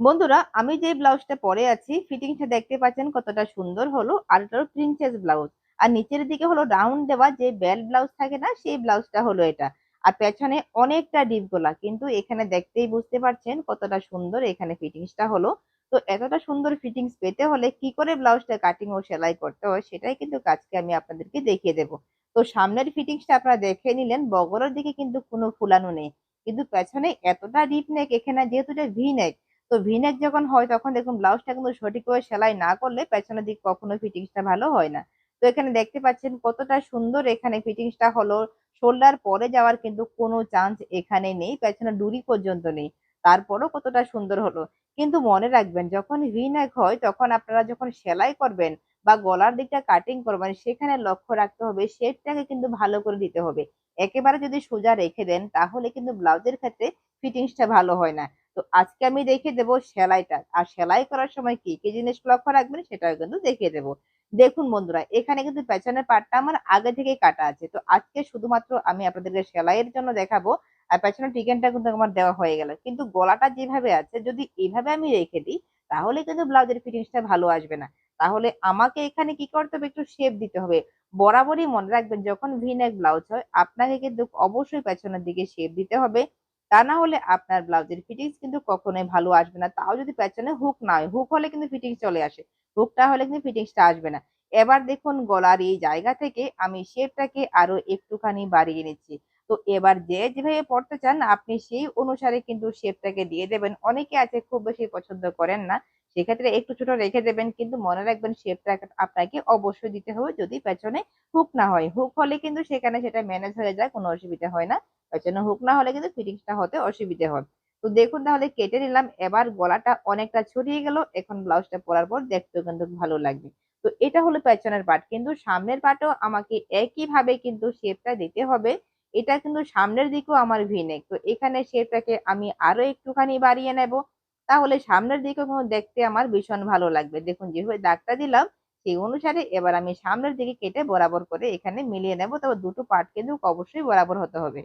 বন্ধুরা, আমি যে ব্লাউজটা পরে আছি, ফিটিংসটা দেখতে পাচ্ছেন কতটা সুন্দর হলো, আর এটা প্রিন্সেস ব্লাউজ। আর নিচের দিকে হলো রাউন্ড দেওয়া যে বেল ব্লাউজ থাকে না, সেই ব্লাউজটা হলো এটা। আর পেছনে অনেকটা ডিপ গোলা, কিন্তু এখানে দেখতেই বুঝতে পারছেন কতটা সুন্দর এখানে ফিটিংসটা হলো। তো এতটা সুন্দর ফিটিংস পেতে হলে কি করে ব্লাউজটা কাটিং ও সেলাই করতে হয়, সেটাই কিন্তু কাজকে আমি আপনাদেরকে দেখিয়ে দেবো। তো সামনের ফিটিংসটা আপনারা দেখে নিলেন, বগলের দিকে কিন্তু কোনো ফুলানো নেই। কিন্তু পেছনে এতটা ডিপ নেক এখানে যেহেতু এটা ভি নেক তো ভিনেক যখন হয় তখন দেখুন ব্লাউজটা কিন্তু সঠিকভাবে সেলাই না করলে পেছনের দিক কখনো ফিটিংসটা ভালো হয় না। তো এখানে দেখতে পাচ্ছেন কতটা সুন্দর এখানে ফিটিংসটা হলো। শোল্ডার পরে যাওয়ার কিন্তু কোনো চান্স এখানে নেই পেছনে ডুরি পর্যন্ত নেই। তারপরও কতটা সুন্দর হলো। কিন্তু মনে রাখবেন যখন ভিনেক হয় তখন আপনারা যখন সেলাই করবেন বা গলার দিকটা কাটিং করবেন সেখানে লক্ষ্য রাখতে হবে শেপটাকে কিন্তু ভালো করে দিতে হবে। একেবারে যদি সোজা রেখে দেন তাহলে কিন্তু ব্লাউজের ক্ষেত্রে ফিটিংসটা ভালো হয় না। তো আজকে আমি দেখিয়ে দেবো সেলাইটা। আর সেলাই করার সময় কি কি জিনিস লক্ষ্য রাখবেন সেটাও কিন্তু দেখিয়ে দেবো। দেখুন বন্ধুরা, এখানে কিন্তু পেছনের পাটটা আমার আগে থেকেই কাটা আছে। তো আজকে শুধুমাত্র আমি আপনাদেরকে সেলাইয়ের জন্য দেখাবো, আর পেছনের টিকেনটা কিন্তু আমার দেওয়া হয়ে গেল। কিন্তু গলাটা যেভাবে আছে, যদি এইভাবে আমি রেখে দিই, তাহলে কিন্তু ব্লাউজের ফিটিংসটা ভালো আসবে না। তাহলে আমাকে এখানে কি করতে হবে? একটু শেপ দিতে হবে। বরাবরই মনে রাখবেন, যখন ভিনেক ব্লাউজ হয়, আপনাকে কিন্তু অবশ্যই পেছনের দিকে শেপ দিতে হবে। তা না হলে আপনার ব্লাউজের ফিটিংস কিন্তু কখনোই ভালো আসবে না। তাও যদি পেছনে হুক না হয় হুক হলে কিন্তু ফিটিংস চলে আসে। হুকটা হলে কিন্তু ফিটিংসটা আসবে না। এবার দেখুন গলার এই জায়গা থেকে আমি শেপটাকে আরও একটুখানি বাড়িয়ে নিচ্ছি। তো এবার যে যেভাবে পড়তে চান, আপনি সেই অনুসারে কিন্তু শেপটাকে দিয়ে দেবেন। অনেকে আছে খুব বেশি পছন্দ করেন না। সেক্ষেত্রে একটু ছোট রেখে দেবেন, কিন্তু মনে রাখবেন শেপটা আপনাকে অবশ্যই দিতে হবে যদি পেছনে হুক না হয়। হুক হলে কিন্তু সেখানে সেটা ম্যানেজ হয়ে যায়, কোনো অসুবিধা হয় না। জন্য হুক না হলে কিন্তু ফিটিংসটা হতে অসুবিধে হয়। তো দেখুন তাহলে কেটে নিলাম, এবার গলাটা অনেকটা ছড়িয়ে গেল, এখন ব্লাউজটা পরার পর দেখতেও কিন্তু ভালো লাগবে। তো এটা হলো পেছনের পার্ট কিন্তু সামনের পার্টও আমাকে একই ভাবে কিন্তু শেপটা দিতে হবে, এটা কিন্তু সামনের দিকেও আমার ভিনেক তো এখানে শেপটাকে আমি আরও একটুখানি বাড়িয়ে নেব, তাহলে সামনের দিকেও কিন্তু দেখতে আমার ভীষণ ভালো লাগবে। দেখুন যেভাবে দাগটা দিলাম, সেই অনুসারে এবার আমি সামনের দিকে কেটে বরাবর করে এখানে মিলিয়ে নেব, তবে দুটো পার্ট কিন্তু অবশ্যই বরাবর হতে হবে।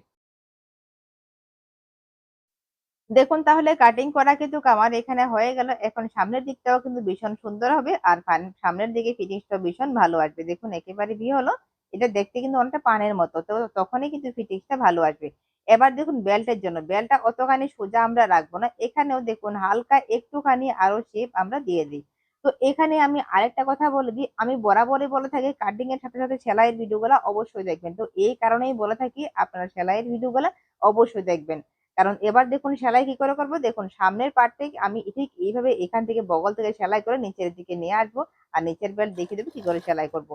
দেখুন তাহলে কাটিং করা কিন্তু আমার এখানে হয়ে গেল। এখন সামনের দিকটাও কিন্তু ভীষণ সুন্দর হবে আর সামনের দিকে ফিটিংসটা ভীষণ ভালো আসবে। দেখুন একেবারে বিয়ে হলো? এটা দেখতে কিন্তু অনেকটা পানের মতো, তো তখনই কিন্তু ফিটিংসটা ভালো আসবে। এবার দেখুন বেল্টের জন্য বেল্টটা অতখানি সোজা আমরা রাখব না। এখানেও দেখুন হালকা একটুখানি আরও শেপ আমরা দিয়ে দিই। তো এখানে আমি আরেকটা কথা বলে দিই, আমি বরাবরই বলে থাকি কাটিং এর সাথে সাথে সেলাইয়ের ভিডিওগুলো অবশ্যই দেখবেন। তো এই কারণেই বলে থাকি আপনারা সেলাইয়ের ভিডিওগুলো অবশ্যই দেখবেন। কারণ এবার দেখুন সেলাই কি করে করব? দেখুন, সামনের পার্টে আমি ঠিক এইভাবে এখান থেকে বগল থেকে সেলাই করে নিচের দিকে নিয়ে আসব আর নিচের বেল্ট দেখিয়ে দেবো কি করে সেলাই করব।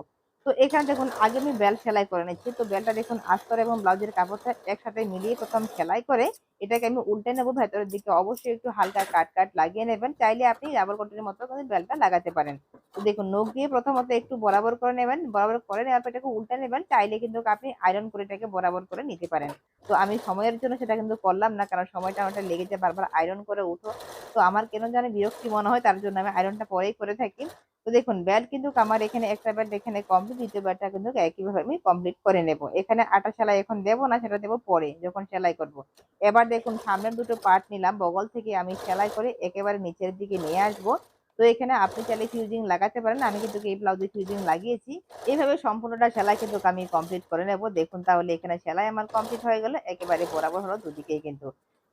তো এখানে দেখুন, আগে আমি বেল সেলাই করে নিচ্ছি। তো বেলটা দেখুন আস্তর এবং ব্লাউজের কাপড়টা একসাথে মিলিয়ে প্রথম সেলাই করে এটাকে আমি উল্টে নেব ভেতরের দিকে। অবশ্যই একটু হালকা কাট কাট লাগিয়ে নেবেন। চাইলে আপনি ডাবল কোটের মতো বেলটা লাগাতে পারেন। তো দেখুন, নখ দিয়ে প্রথমত একটু বরাবর করে নেবেন। বরাবর করে নেওয়ার পর এটাকে উল্টে নেবেন। চাইলে কিন্তু আপনি আয়রন করে এটাকে বরাবর করে নিতে পারেন। তো আমি সময়ের জন্য সেটা কিন্তু করলাম না, কারণ সময়টা আমারটা লেগে যায় বারবার আয়রন করে উঠো। তো আমার কেন জানি বিরক্তি মনে হয়, তার জন্য আমি আয়রনটা পরেই করে থাকি। তো দেখুন ব্যাট কিন্তু আমার এখানে একটা ব্যাট এখানে কমপ্লিট দ্বিতীয় বেল্টটা কিন্তু একইভাবে আমি কমপ্লিট করে নেব। এখানে আটা সেলাই এখন দেবো না, সেটা দেবো পরে, যখন সেলাই করব। এবার দেখুন, সামনের দুটো পার্ট নিলাম, বগল থেকে আমি সেলাই করে একেবারে নিচের দিকে নিয়ে আসব। তো এখানে আপনি চাইলে ফিউজিং লাগাতে পারেন, আমি কিন্তু এই ব্লাউজে ফিউজিং লাগিয়েছি। এইভাবে সম্পূর্ণটা সেলাই কিন্তু আমি কমপ্লিট করে নেব। দেখুন, তাহলে এখানে সেলাই আমার কমপ্লিট হয়ে গেল, একেবারে বরাবর হলো দুদিকেই কিন্তু।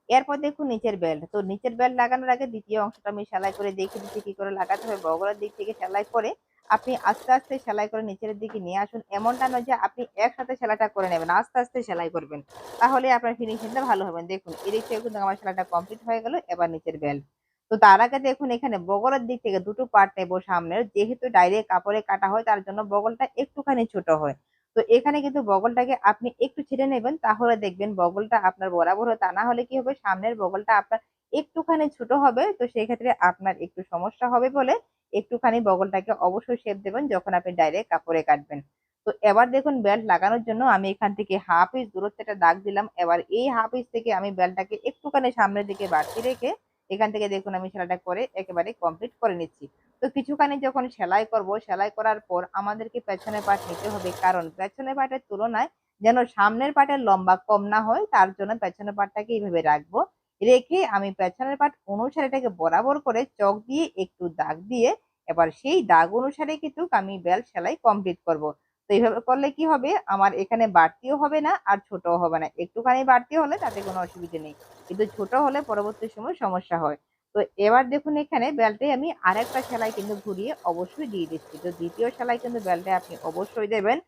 এরপর দেখুন নিচের বেল্ট তো নিচের বেল্ট লাগানোর আগে দ্বিতীয় অংশটা আমি সেলাই করে দেখিয়ে দিচ্ছি কি করে লাগাতে হবে বগলের দিক থেকে সেলাই করে আপনি আস্তে আস্তে সেলাই করে নিচের দিকে নিয়ে আসুন। এমনটা নয় যে আপনি একসাথে সেলাইটা করে নেবেন, আস্তে আস্তে সেলাই করবেন। তাহলে আপনার ফিনিশিংটা ভালো হবে। দেখুন, এদিক থেকে কিন্তু আমার সেলাইটা কমপ্লিট হয়ে গেল, এবার নিচের বেল্ট তো তার আগে দেখুন এখানে বগলের দিক থেকে দুটো পার্ট নেব সামনের। যেহেতু ডাইরেক্ট কাপড়ে কাটা হয়, তার জন্য বগলটা একটুখানি ছোট হয়। তো এখানে কিন্তু বগলটাকে আপনি একটু ছেড়ে নেবেন, তাহলে দেখবেন বগলটা আপনার বরাবর তা না হলে কি হবে? সামনের বগলটা আপনার একটুখানি ছোট হবে, তো সেই ক্ষেত্রে আপনার একটু সমস্যা হবে বলে একটুখানি বগলটাকে অবশ্যই শেপ দেবেন যখন আপনি ডাইরেক্ট কাপড়ে কাটবেন। তো এবার দেখুন বেল্ট লাগানোর জন্য আমি এখান থেকে হাফ ইঞ্চ দূরত্বটা দাগ দিলাম। এবার এই হাফ ইঞ্চ থেকে আমি বেল্টটাকে একটুখানি সামনের দিকে বাড়তি রেখে এখান থেকে দেখুন আমি সেলাইটা করে একেবারে কমপ্লিট করে নিচ্ছি। তো কিছুখানি যখন সেলাই করব, সেলাই করার পর আমাদেরকে পেছনের পাট নিতে হবে। কারণ পেছনের পাটের তুলনায় যেন সামনের পাটের লম্বা কম না হয়, তার জন্য পেছনের পাটটাকে এইভাবে রাখব। রেখে আমি পেছনের পাট অনুসারে এটাকে বরাবর করে চক দিয়ে একটু দাগ দিয়ে, এবার সেই দাগ অনুসারে কিন্তু আমি বেল সেলাই কমপ্লিট করব। তো এইভাবে করলে কি হবে? আমার এখানে বাড়তিও হবে না আর ছোটও হবে না। একটুখানি বাড়তি হলে তাতে কোনো অসুবিধা নেই। কিন্তু ছোট হলে পরবর্তী সময় সমস্যা হয়। তো এবার দেখুন এখানে বেল্টে আমি আরেকটা সেলাই কিন্তু ঘুরিয়ে অবশ্যই দিয়ে দিচ্ছি। তো দ্বিতীয় সেলাই কিন্তু বেল্টে আপনি অবশ্যই দেবেন।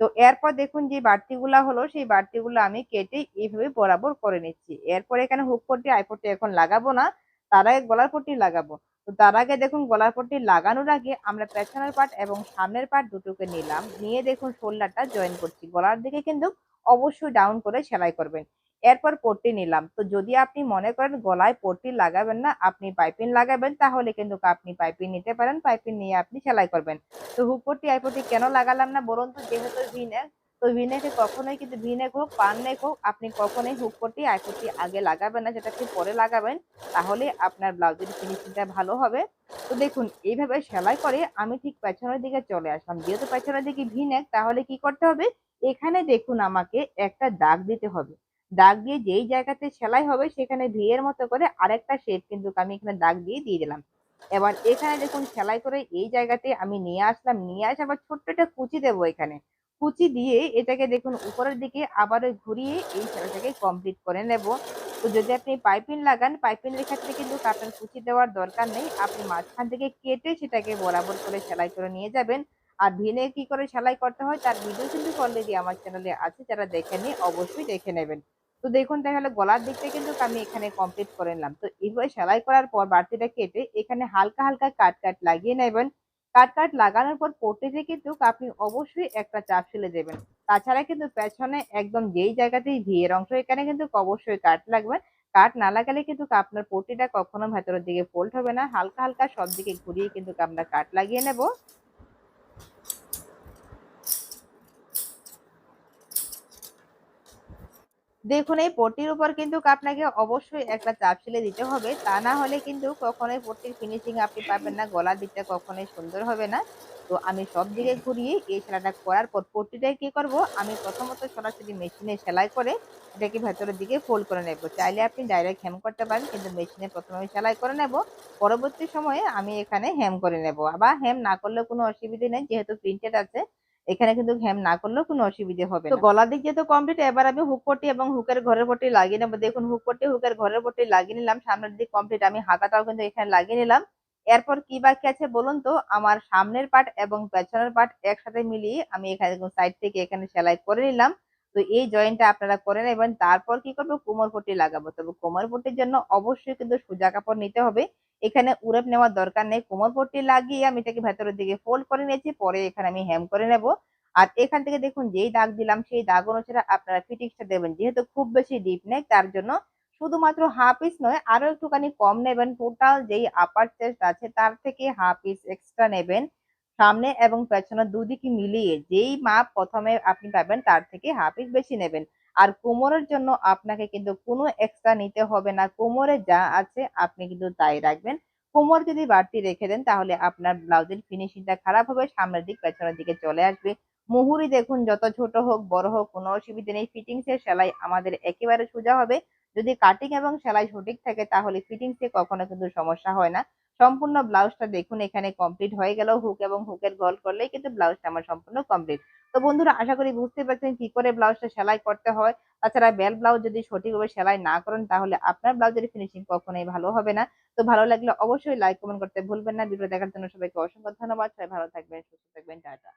তো এরপর দেখুন যে বাড়তিগুলা হলো, সেই বাড়তিগুলো আমি কেটে এইভাবে বরাবর করে নিচ্ছি। এরপর এখানে হুক পট্টি, আই পট্টি এখন লাগাবো না, তার গলার পট্টি লাগাবো। তো তার আগে দেখুন গলার পট্টি লাগানোর আগে আমরা পেছনের পাট এবং সামনের পাট দুটোকে নিলাম। নিয়ে দেখুন শোল্ডারটা জয়েন করছি। গলার দিকে কিন্তু অবশ্যই ডাউন করে সেলাই করবেন। এরপর পট্টি নিলাম। তো যদি আপনি মনে করেন গলায় পট্টি লাগাবেন না, আপনি পাইপিং লাগাবেন, তাহলে কিন্তু আপনি পাইপিং নিতে পারেন, পাইপিং নিয়ে আপনি সেলাই করবেন। তো হুক পট্টি, আই পট্টি কেন লাগালাম না বলুন তো? যেহেতু ভিনেক তো ভিনেকে কখনোই কিন্তু ভিনেক হোক, পান নেক হোক, আপনি কখনোই হুক পট্টি, আই পট্টি আগে লাগাবেন না, যেটা আপনি পরে লাগাবেন। তাহলে আপনার ব্লাউজের ফিনিশিংটা ভালো হবে। তো দেখুন, এইভাবে সেলাই করে আমি ঠিক পেছনের দিকে চলে আসলাম। যেহেতু পেছনের দিকে ভিনেক, তাহলে কি করতে হবে? এখানে দেখুন আমাকে একটা দাগ দিতে হবে। দাগ দিয়ে যেই জায়গাতে সেলাই হবে, সেখানে ভিয়ের মতো করে আরেকটা শেপ কিন্তু আমি এখানে দাগ দিয়ে দিয়ে দিলাম। এবার এখানে দেখুন, সেলাই করে এই জায়গাতে আমি নিয়ে আসলাম। নিয়ে আসে আবার ছোট্ট একটা কুচি দেবো এখানে। কুচি দিয়ে এটাকে দেখুন, উপরের দিকে আবার ঘুরিয়ে এই সেলাইটাকে কমপ্লিট করে নেব। তো যদি আপনি পাইপিং লাগান পাইপিংয়ের ক্ষেত্রে কিন্তু আপনার কুচি দেওয়ার দরকার নেই। আপনি মাঝখান থেকে কেটে সেটাকে বরাবর করে সেলাই করে নিয়ে যাবেন। আর ভিনে কি করে সেলাই করতে হয়, তার ভিডিও কিন্তু অলরেডি আমার চ্যানেলে আছে, যারা দেখেনি অবশ্যই দেখে নেবেন। তো দেখুন তাহলে গলার দিকটা কিন্তু আমি এখানে কমপ্লিট করে নিলাম। তো এইভাবে সেলাই করার পর বাড়তিটা কেটে এখানে হালকা হালকা কাট কাট লাগিয়ে নেবেন। কাট কাট লাগানোর পর পোর্টেজে কিন্তু আপনি অবশ্যই একটা চাপ ফেলে দেবেন। তাছাড়া কিন্তু পেছনে একদম যেই জায়গাতেই ভিয়ের অংশ, এখানে কিন্তু অবশ্যই কাট লাগবে। কাট না লাগালে কিন্তু আপনার পটিটা কখনো ভেতরের দিকে ফোল্ড হবে না। হালকা হালকা সব দিকে ঘুরিয়ে কিন্তু আমরা কাট লাগিয়ে নেব। দেখুন, এই পট্টির উপর কিন্তু আপনাকে অবশ্যই একটা চাপ সিলে দিতে হবে। তা না হলে কিন্তু কখনোই পট্টির ফিনিশিং আপনি পাবেন না গলার দিকটা কখনোই সুন্দর হবে না। তো আমি সব দিকে ঘুরিয়ে এই সেলাইটা করার পর পট্টিটাই কি করব? আমি প্রথমত সরাসরি মেশিনে সেলাই করে এটাকে ভেতরের দিকে ফোল্ড করে নেব। চাইলে আপনি ডাইরেক্ট হেম করতে পারেন, কিন্তু মেশিনে প্রথমে আমি সেলাই করে নেব। পরবর্তী সময়ে আমি এখানে হেম করে নেব। আবার হেম না করলেও কোনো অসুবিধা নেই, যেহেতু প্রিন্টেড আছে এখানে কিন্তু হেম না করলেও কোনো অসুবিধে হবে তো গলার দিক যেহেতু কমপ্লিট এবার আমি হুক পট্টি এবং হুকের ঘরের পট্টি লাগিয়ে নেব। দেখুন হুক পট্টি হুকের ঘরের পট্টি লাগিয়ে নিলাম সামনের দিক কমপ্লিট আমি হাতাটাও কিন্তু এখানে লাগিয়ে নিলাম। এরপর কি বাকি আছে বলুন তো? আমার সামনের পার্ট এবং পেছনের পার্ট একসাথে মিলিয়ে আমি এখানে সাইড থেকে এখানে সেলাই করে নিলাম। তো এই জয়েন্টটা আপনারা করে নেবেন। তারপর কি করব? কোমর লাগাবো। তবে কোমর পট্টির জন্য অবশ্যই কিন্তু সোজা কাপড় নিতে হবে। এখানে উড়েপ নেওয়ার দরকার নেই। কোমর লাগিয়ে আমি এটাকে ভেতরের দিকে ফোল্ড করে নিয়েছি। পরে এখানে আমি হ্যাম করে নেব। আর এখান থেকে দেখুন, যেই দাগ দিলাম, সেই দাগ অনুসারে আপনারা ফিটিংসটা দেবেন। যেহেতু খুব বেশি ডিপ নেই, তার জন্য শুধুমাত্র হাফ ইঞ্চ নয় আরও একটুখানি কম নেবেন। টোটাল যেই আপার চেস্ট আছে, তার থেকে হাফ ইঞ্চ এক্সট্রা নেবেন। সামনে এবং পেছনে দুদিকে মিলিয়ে যেই মাপ প্রথমে আপনি পাবেন, তার থেকে হাফ ইঞ্চ বেশি নেবেন। আর কোমরের জন্য আপনাকে কিন্তু কোনো এক্সট্রা নিতে হবে না। কোমরে যা আছে আপনি কিন্তু তাই রাখবেন। কোমর যদি বাড়তি রেখে দেন, তাহলে আপনার ব্লাউজের ফিনিশিংটা খারাপ হবে, সামনের দিক, পেছনের দিকে চলে আসবে। মুহুরি দেখুন, যত ছোট হোক, বড় হোক, কোনো অসুবিধা নেই। ফিটিংস এর সেলাই আমাদের একেবারে সোজা হবে। যদি কাটিং এবং সেলাই সঠিক থাকে, তাহলে ফিটিংস কখনো কিন্তু সমস্যা হয় না। সম্পূর্ণ ব্লাউজটা দেখুন, এখানে কমপ্লিট হয়ে গেল হুক এবং হুকের গল করলেই কিন্তু ব্লাউজটা আমার সম্পূর্ণ কমপ্লিট তো বন্ধুরা, আশা করি বুঝতে পারছেন কি করে ব্লাউজটা সেলাই করতে হয়। তাছাড়া বেল ব্লাউজ যদি সঠিকভাবে সেলাই না করেন, তাহলে আপনার ব্লাউজের ফিনিশিং কখনোই ভালো হবে না। তো ভালো লাগলে অবশ্যই লাইক কমেন্ট করতে ভুলবেন না। ভিডিও দেখার জন্য সবাইকে অসংখ্য ধন্যবাদ। সবাই ভালো থাকবেন, সুস্থ থাকবেন, টাটা।